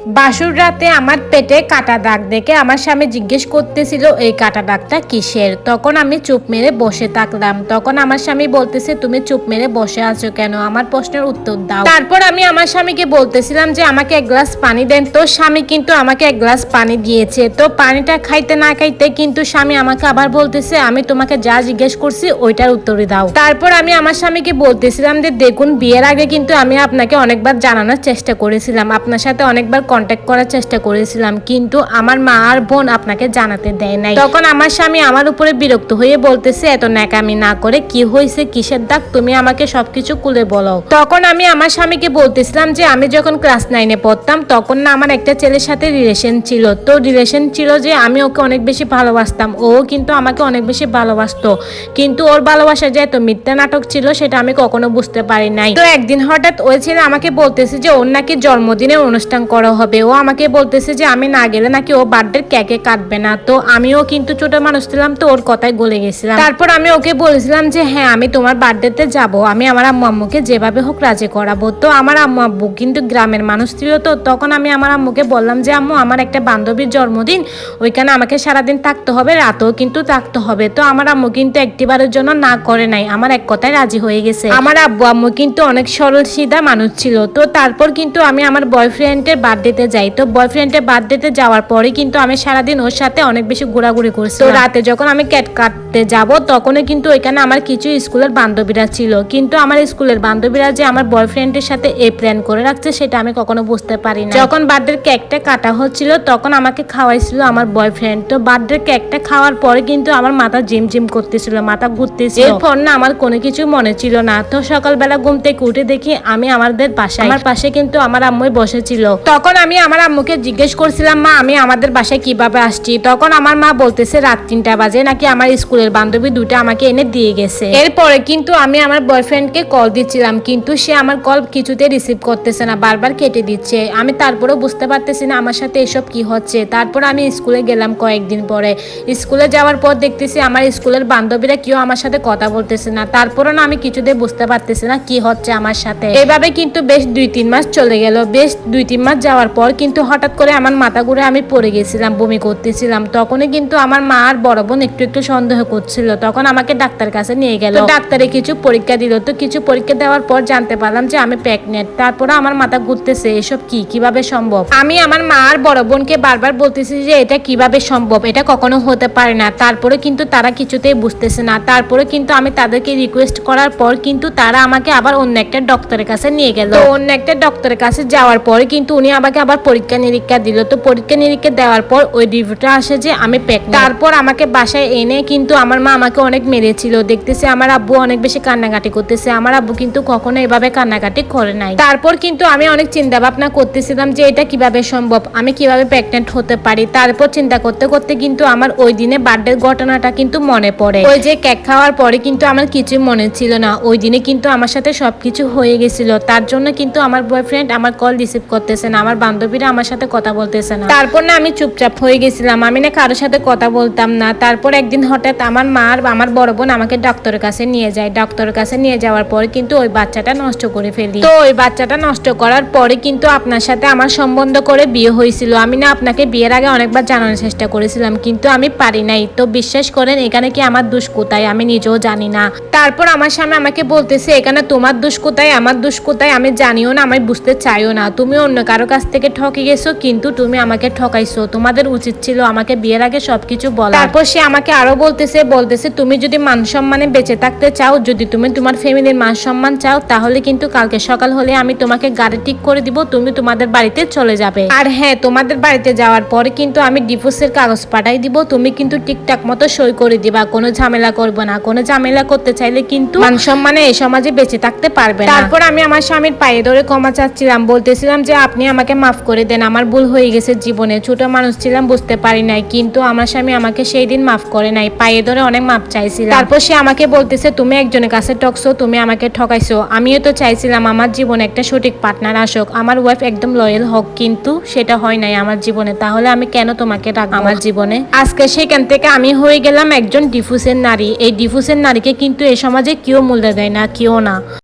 বাসুর রাতে আমার পেটে কাটা দাগ দেখে আমার স্বামী জিজ্ঞেস করতেছিল, এই কাটা দাগটা কিসের? তখন আমি চুপ মেরে বসে থাকলাম। তখন আমার স্বামী বলতেছে, তুমি চুপ মেরে বসে আছো কেন? আমার প্রশ্নের উত্তর দাও। তারপর আমি আমার স্বামীকে বলতেছিলাম যে, আমাকে এক গ্লাস পানি দেন। তো স্বামী কিন্তু আমাকে এক গ্লাস পানি দিয়েছে। তো পানিটা খাইতে না খাইতে কিন্তু স্বামী আমাকে আবার বলতেছে, আমি তোমাকে যা জিজ্ঞেস করছি ওইটার উত্তরই দাও। তারপর আমি আমার স্বামীকে বলতেছিলাম যে, দেখুন, বিয়ের আগে কিন্তু আমি আপনাকে অনেকবার জানানোর চেষ্টা করেছিলাম। আপনার সাথে অনেকবার কন্ট্যাক্ট করার চেষ্টা করেছিলাম, কিন্তু আমার মা আর বোন আপনাকে জানাতে দেয় নাই। তখন আমার স্বামী আমার উপরে বিরক্ত হয়ে বলতেছে, এত ন্যাকামি না করে কি হয়েছে, কিসের দাগ, তুমি আমাকে সবকিছু খুলে বলো। তখন আমি আমার স্বামীকে বলতেছিলাম যে, আমি যখন ক্লাস নাইনে পড়তাম, তখন না আমার একটা ছেলের সাথে রিলেশন ছিল। তো রিলেশন ছিল যে, আমি ওকে অনেক বেশি ভালোবাসতাম। ও কিন্তু আমাকে অনেক বেশি ভালোবাসতো। কিন্তু ওর ভালোবাসা যে এত মিথ্যা নাটক ছিল, সেটা আমি কখনো বুঝতে পারি নাই। তো একদিন হঠাৎ ওই ছেলে আমাকে বলতেছে যে, ওর নাকি জন্মদিনে অনুষ্ঠান করা হবে। ও আমাকে বলতেছে যে আমি না গেলে নাকি ও বার্থডে কেকে কাটবে না। তো আমিও কিন্তু ছোট মানুষ ছিলাম, তো ওর কথায় গলে গেছিলাম। তারপর আমি ওকে বলেছিলাম যে হ্যাঁ আমি তোমার বার্থডেতে যাব। আমি আমার আম্মু আম্মুকে যেভাবে হোক রাজি করাবো। তো আমার আম্মু আব্বু কিন্তু গ্রামের মানুষ ছিল, তো তখন আমি আমার আম্মুকে বললাম যে, আম্মু, আমার একটা বান্ধবীর জন্মদিন, ওইখানে আমাকে সারাদিন থাকতে হবে, রাতেও কিন্তু থাকতে হবে। তো আমার আম্মু কিন্তু একটিবারের জন্য না করে নাই, আমার এক কথায় রাজি হয়ে গেছে। আমার আব্বু আম্মু কিন্তু অনেক সরল, সিধা মানুষ ছিল। তো তারপর কিন্তু আমি আমার বয়ফ্রেন্ডের বার্থডেতে যাই। তো বয়ফ্রেন্ডের বার্থডেতে যাওয়ার পরে কিন্তু আমি সারাদিন ওর সাথে অনেক বেশি ঘোরাঘুরি করছি। তো রাতে যখন আমি ক্যাট কাটতে যাব তখনই কিন্তু ওইখানে আমার কিছু স্কুলের বান্ধবীরা ছিল। কিন্তু আমার স্কুলের বান্ধবীরা যে আমার বয়ফ্রেন্ডের সাথে এ প্ল্যান করে রাখছে সেটা আমি কখনো বুঝতে পারি না যখন বার্থডের কেকটা কাটা হচ্ছিল তখন আমাকে খাওয়াইছিল আমার বয়ফ্রেন্ড তো বার্থডের কেকটা খাওয়ার পরে কিন্তু আমার মাথা জিম জিম করতেছিল মাথা ঘুরতেছিল। এরপর না আমার কোনো কিছু মনে ছিল না। তো সকালবেলা ঘুম থেকে উঠে দেখি আমি আমাদের পাশে আমার পাশে কিন্তু আমার আম্মুই বসেছিল। তখন আমি আমার আম্মুকে জিজ্ঞেস করছিলাম, মা, আমি আমাদের বাসায় কীভাবে আসছি? তখন আমার মা বলতেছে, রাত তিনটা বাজে, নাকি আমার স্কুলের বান্ধবী দুটো আমাকে এনে দিয়ে গেছে? এরপরে কিন্তু আমি আমার বয়ফ্রেন্ডকে কল দিচ্ছিলাম, কিন্তু সে আমার কল কিছুতে রিসিভ করতেছে না, বারবার কেটে দিচ্ছে। আমি তারপরেও বুঝতে পারতেছি না আমার সাথে এসব কি হচ্ছে। তারপর আমি স্কুলে গেলাম কয়েকদিন পরে। স্কুলে যাওয়ার পর দেখতেছি আমার স্কুলের বান্ধবীরা কেউ আমার সাথে কথা বলতেছে না। তারপরও না আমি কিছুতে বুঝতে পারতেছি না কি হচ্ছে আমার সাথে। এভাবে কিন্তু বেশ দুই তিন মাস চলে গেল। বেশ দুই তিন মাস যাওয়ার পর কিন্তু হঠাৎ করে আমার মাথা ঘুরে আমি পড়ে গেছিলাম, বমি করতেছিলাম। তখনই কিন্তু আমার মা আর বড় বোন একটু একটু সন্দেহ করছিল। তখন আমাকে ডাক্তার কাছে নিয়ে গেল। ডাক্তারে কিছু পরীক্ষা দিল। তো কিছু পরীক্ষা দেওয়ার পর জানতে পারলাম যে আমি প্রেগনেন্ট। তারপরে আমার মাথা ঘুরতেছে, এসব কি? কীভাবে সম্ভব? আমি আমার মা আর বড় বোনকে বারবার বলতেছি যে এটা কীভাবে সম্ভব? এটা কখনো হতে পারে না। তারপরে কিন্তু তারা কিছুতেই বুঝতেছে না। তারপরে কিন্তু আমি তাদেরকে রিকোয়েস্ট করার পর কিন্তু তারা আমাকে আবার অন্য একটা ডক্টরের কাছে নিয়ে গেল। অন্য একটা ডক্টরের কাছে যাওয়ার পরে কিন্তু উনি আমাকে আবার পরীক্ষা নিরীক্ষা দিল। তো পরীক্ষা নিরীক্ষা দেওয়ার পর ওই রিভিউটা আসে যে আমি প্রেগনেন্ট তারপর আমাকে বাসায় এনে কিন্তু আমার মা আমাকে অনেক মেরেছিল। দেখতেছে আমার আব্বু অনেক বেশি কান্নাকাটি করতেছে। আমার আব্বু কিন্তু কখনো এভাবে কান্নাকাটি করে নাই। তারপর কিন্তু আমি অনেক চিন্তা ভাবনা করতেছিলাম যে এটা কীভাবে সম্ভব? আমি কীভাবে প্রেগনেন্ট হতে পারি? তারপর চিন্তা করতে করতে কিন্তু আমার ওই দিনে বার্থডে ঘটনাটা কিন্তু মনে পড়ে। ওই যে কেক খাওয়ার পরে কিন্তু আমার কিছুই মনে ছিল না। ওই দিনে কিন্তু আমার সাথে সবকিছু হয়ে গেছিল। তার জন্য কিন্তু আমার বয়ফ্রেন্ড আমার কল রিসিভ করতেছে না। আমার বান্ধবীরা আমার সাথে কথা বলতেছে না। তারপর না আমি চুপচাপ হয়ে গেছিলাম। আমি না কারোর সাথে কথা বলতাম না। তারপর একদিন হঠাৎ আমার মা আর আমার বড় বোন আমাকে ডক্টরের কাছে নিয়ে যায়। ডক্টরের কাছে নিয়ে যাওয়ার পরে কিন্তু ওই বাচ্চাটা নষ্ট করে ফেলি। তো ওই বাচ্চাটা নষ্ট করার পরে কিন্তু আপনার সাথে আমার সম্বন্ধ করে বিয়ে হয়েছিল। আমি না আপনাকে বিয়ের আগে অনেকবার জানানোর চেষ্টা করেছিলাম, কিন্তু আমি পারি নাই। তো বিশ্বাস করেন, এখানে কি আমার দুষ কোথায়? আমি নিজেও জানি না। তারপর আমার সামনে আমাকে বলতেছে, এখানে তোমার দুষ কোথায়? আমার দুষ কোথায়? আমি জানিও না আমি বুঝতে চাইও না। তুমি অন্য কারও কাছ থেকে ঠকে গেছো কিন্তু তুমি আমাকে ঠকাইছো। তোমাদের উচিত ছিল আমাকে বিয়ের আগে সবকিছু বলা তারপর সে আমাকে আরও বলতেছে বলতেছে তুমি যদি মান সম্মানে বেঁচে থাকতে চাও যদি তুমি তোমার ফ্যামিলির মান সম্মান চাও তাহলে কিন্তু কালকে সকাল হলে আমি তোমাকে গাড়ি ঠিক করে দিব তুমি তোমাদের বাড়িতে চলে যাবে। আর হ্যাঁ তোমাদের বাড়িতে যাওয়ার পরে কিন্তু আমি ডিভোর্সের কাগজ পাঠাই দিব তুমি কিন্তু ঠিকঠাক মতো সই করে দিবা কোনো ঝামেলা করব না। কোনো ঝামেলা করতে চাইলে কিন্তু মান সম্মানে এই সমাজে বেঁচে থাকতে পারবে না। তারপর আমি আমার স্বামীর পায়ে ধরে ক্ষমা চাচ্ছিলাম বলতেছিলাম যে আপনি আমাকে মাফ করে দেন, আমার ভুল হয়ে গেছে জীবনে। ছোট মানুষ ছিলাম, বুঝতে পারি নাই, কিন্তু আমার স্বামী আমাকে সেই দিন মাফ করে নাই। পায়ে ধরে অনেক মাপ চাইছিলাম। তারপর সে আমাকে বলতেছে, তুমি একজনের কাছে টকছো তুমি আমাকে ঠকাইছো। আমিও তো চাইছিলাম আমার জীবনে একটা সঠিক পার্টনার আসুক। আমার ওয়াইফ একদম লয়াল হোক, কিন্তু সেটা হয় নাই আমার জীবনে। তাহলে আমি কেন তোমাকে রাখব? আমার জীবনে। আজকে সেখান থেকে আমি হয়ে গেলাম একজন ডিফুসের নারী। এই ডিফুসের নারীকে কিন্তু এই সমাজে কেউ মূল্য দেয় না, কেউ না।